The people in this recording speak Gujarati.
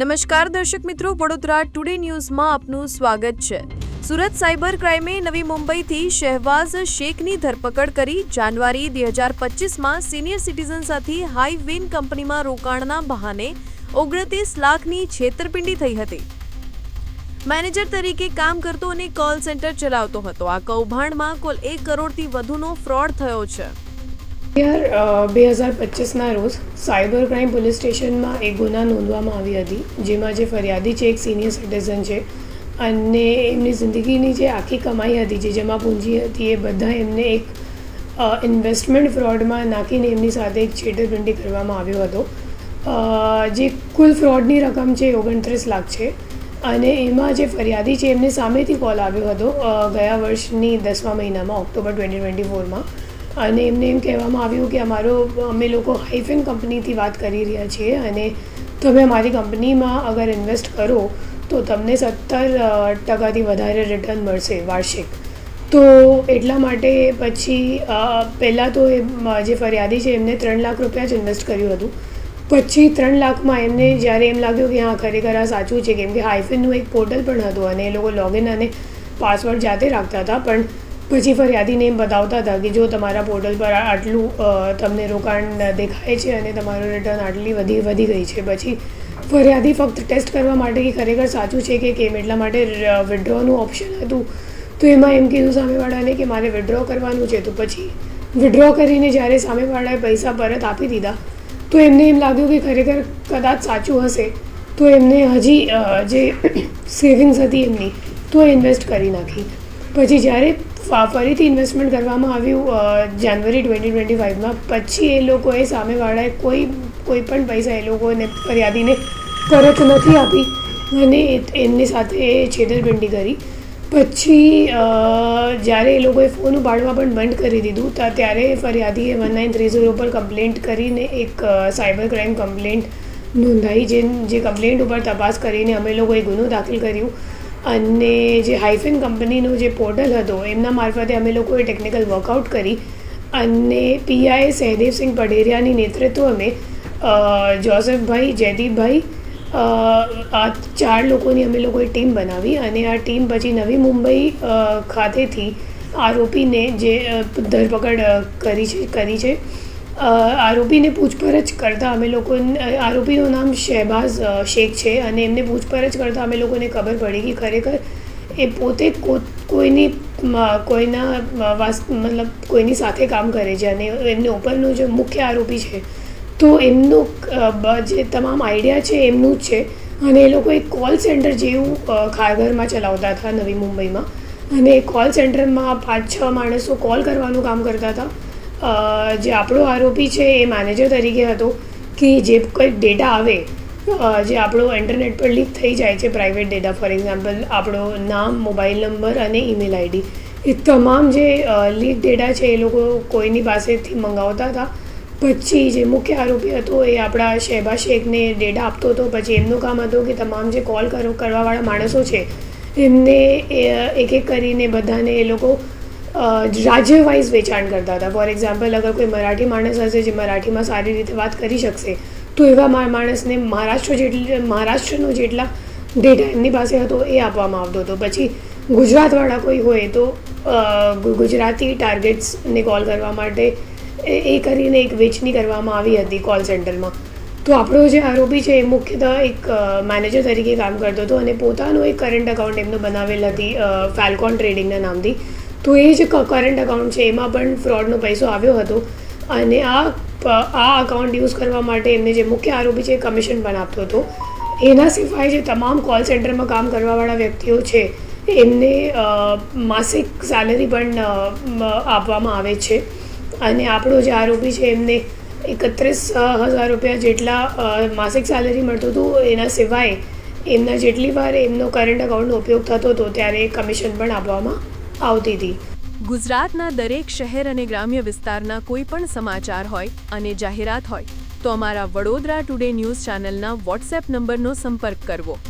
નમસ્કાર દર્શક મિત્રો, વડોદરા ટુડે ન્યૂઝમાં આપનું સ્વાગત છે. સુરત સાયબર ક્રાઇમે નવી મુંબઈથી શહેવાઝ શેખની ધરપકડ કરી. જાન્યુઆરી બે હજાર પચીસમાં સિનિયર સિટીઝન સાથે હાઈ વિન કંપનીમાં રોકાણના બહાને ઓગણત્રીસ લાખની છેતરપિંડી થઈ હતી. મેનેજર તરીકે કામ કરતો અને કોલ સેન્ટર ચલાવતો હતો. આ કૌભાંડમાં કુલ એક કરોડથી વધુનો ફ્રોડ થયો છે. યાર બે હજાર પચીસના રોજ સાયબર ક્રાઇમ પોલીસ સ્ટેશનમાં એક ગુના નોંધવામાં આવી હતી, જેમાં જે ફરિયાદી છે, એક સિનિયર સિટીઝન છે અને એમની જિંદગીની જે આખી કમાઈ હતી, જે જમા પૂંજી હતી, એ બધા એમને એક ઇન્વેસ્ટમેન્ટ ફ્રોડમાં નાખીને એમની સાથે એક છેતરપિંડી કરવામાં આવ્યો હતો. જે કુલ ફ્રોડની રકમ છે ઓગણત્રીસ લાખ છે અને એમાં જે ફરિયાદી છે, એમને સામેથી કોલ આવ્યો હતો ગયા વર્ષની દસમા મહિનામાં, ઓક્ટોબર ટ્વેન્ટી ટ્વેન્ટી ફોરમાં અને એમને એમ કહેવામાં આવ્યું કે અમારો, અમે લોકો હાઇફેન કંપનીથી વાત કરી રહ્યા છીએ અને તમે અમારી કંપનીમાં અગર ઇન્વેસ્ટ કરો, તો તમને સત્તર ટકાથી વધારે રિટર્ન મળશે વાર્ષિક. તો એટલા માટે પછી પહેલાં તો એ જે ફરિયાદી છે એમને ત્રણ લાખ રૂપિયા જ ઇન્વેસ્ટ કર્યું હતું. પછી ત્રણ લાખમાં એમને જ્યારે એમ લાગ્યું કે હા, ખરેખર આ સાચું છે, કેમ કે હાઈફેનનું એક પોર્ટલ પણ હતું અને એ લોકો લોગિન અને પાસવર્ડ જાતે રાખતા હતા, પણ પછી ફરિયાદીને એમ બતાવતા હતા કે જો તમારા પોર્ટલ પર આટલું તમને રોકાણ દેખાય છે અને તમારું રિટર્ન આટલી વધી વધી ગઈ છે. પછી ફરિયાદી ફક્ત ટેસ્ટ કરવા માટે કે ખરેખર સાચું છે કે કેમ? એટલા માટે વિડ્રોનું ઓપ્શન હતું. તો એમાં એમ કીધું સામેવાળાને કે મારે વિડ્રો કરવાનું છે. તો પછી વિડ્રો કરીને જ્યારે સામેવાળાએ પૈસા પરત આપી દીધા, તો એમને એમ લાગ્યું કે ખરેખર કદાચ સાચું હશે. તો એમને હજી જે સેવિંગ્સ હતી એમની, તો ઇન્વેસ્ટ કરી નાખી. પછી જ્યારે ફરીથી ઇન્વેસ્ટમેન્ટ કરવામાં આવ્યું જાન્યુઆરી ટ્વેન્ટી ટ્વેન્ટી ફાઇવમાં પછી એ લોકોએ સામેવાળાએ કોઈ કોઈ પણ પૈસા એ લોકોને ફરિયાદીને પરત નથી આપી અને એમની સાથે છેતરપિંડી કરી. પછી જ્યારે એ લોકોએ ફોન ઉપાડવા પણ બંધ કરી દીધું ત્યારે ફરિયાદીએ વન નાઇન થ્રી ઝીરો પર કમ્પ્લેન્ટ કરીને એક સાયબર ક્રાઇમ કમ્પ્લેન્ટ નોંધાઈ જે જે કમ્પ્લેન્ટ ઉપર તપાસ કરીને અમે લોકોએ ગુનો દાખલ કર્યું. અને જે હાઇફેન કંપનીનો જે પોર્ટલ હતો, એમના મારફતે અમે લોકોએ ટેકનિકલ વર્કઆઉટ કરી અને પીઆઈ સહદેવસિંહ નેતૃત્વમાં અમે જોસફભાઈ જયદીપભાઈ આ ચાર લોકોની અમે લોકોએ ટીમ બનાવી અને આ ટીમ પછી નવી મુંબઈ ખાતેથી આરોપીને જે ધરપકડ કરી છે કરી છે. આરોપીને પૂછપરછ કરતાં અમે લોકો આરોપીનું નામ શહેબાઝ શેખ છે અને એમને પૂછપરછ કરતાં અમે લોકોને ખબર પડી કે ખરેખર એ પોતે કોઈની કોઈના મતલબ કોઈની સાથે કામ કરે છે અને એમને ઉપરનો જે મુખ્ય આરોપી છે, તો એમનું જે તમામ આઈડિયા છે એમનું જ છે અને એ લોકો એક કોલ સેન્ટર જેવું ખારઘરમાં ચલાવતા હતા નવી મુંબઈમાં અને કોલ સેન્ટરમાં પાંચ છ માણસો કોલ કરવાનું કામ કરતા હતા જે આપણો આરોપી છે એ મેનેજર તરીકે હતો કે જે કંઈક ડેટા આવે જે આપણો ઇન્ટરનેટ પર લીક થઈ જાય છે પ્રાઇવેટ ડેટા ફોર એક્ઝામ્પલ આપણો નામ મોબાઈલ નંબર અને ઈમેલ આઈડી એ તમામ જે લીક ડેટા છે એ લોકો કોઈની પાસેથી મંગાવતા હતા. પછી જે મુખ્ય આરોપી હતો એ આપણા શહેબા શેખને ડેટા આપતો હતો. પછી એમનું કામ હતું કે તમામ જે કોલ કરો, કરવાવાળા માણસો છે, એમને એક એક કરીને બધાને એ લોકો રાજ્ય વાઇઝ વેચાણ કરતા હતા. ફોર એક્ઝામ્પલ અગર કોઈ મરાઠી માણસ હશે જે મરાઠીમાં સારી રીતે વાત કરી શકશે, તો એવા માણસને મહારાષ્ટ્ર જેટલી, મહારાષ્ટ્રનો જેટલા ડેટા એમની પાસે હતો એ આપવામાં આવતો હતો. પછી ગુજરાતવાળા કોઈ હોય તો ગુજરાતી ટાર્ગેટ્સને કોલ કરવા માટે એ કરીને એક વેચણી કરવામાં આવી હતી કોલ સેન્ટરમાં તો આપણો જે આરોપી છે એ મુખ્યતઃ એક મેનેજર તરીકે કામ કરતો હતો અને પોતાનું એક કરંટ અકાઉન્ટ એમનો બનાવેલ હતી ફેલકોન ટ્રેડિંગના નામથી. તો એ જે કરંટ અકાઉન્ટ છે, એમાં પણ ફ્રોડનો પૈસો આવ્યો હતો. અને આ આ અકાઉન્ટ યુઝ કરવા માટે એમને જે મુખ્ય આરોપી છે, એ કમિશન પણ આપતો હતો. એના સિવાય જે તમામ કોલ સેન્ટરમાં કામ કરવાવાળા વ્યક્તિઓ છે, એમને માસિક સેલરી પણ આપવામાં આવે છે. અને આપણો જે આરોપી છે, એમને એકત્રીસ હજાર રૂપિયા જેટલા માસિક સેલરી મળતું હતું. એના સિવાય એમના જેટલી વાર એમનો કરંટ અકાઉન્ટનો ઉપયોગ થતો હતો, ત્યારે કમિશન પણ આપવામાં આવતી હતી. ગુજરાતના દરેક શહેર અને ગ્રામ્ય વિસ્તારના કોઈ પણ સમાચાર હોય અને જાહેરાત હોય, તો અમારા વડોદરા ટુડે ન્યૂઝ ચેનલના વોટ્સએપ નંબરનો સંપર્ક કરવો.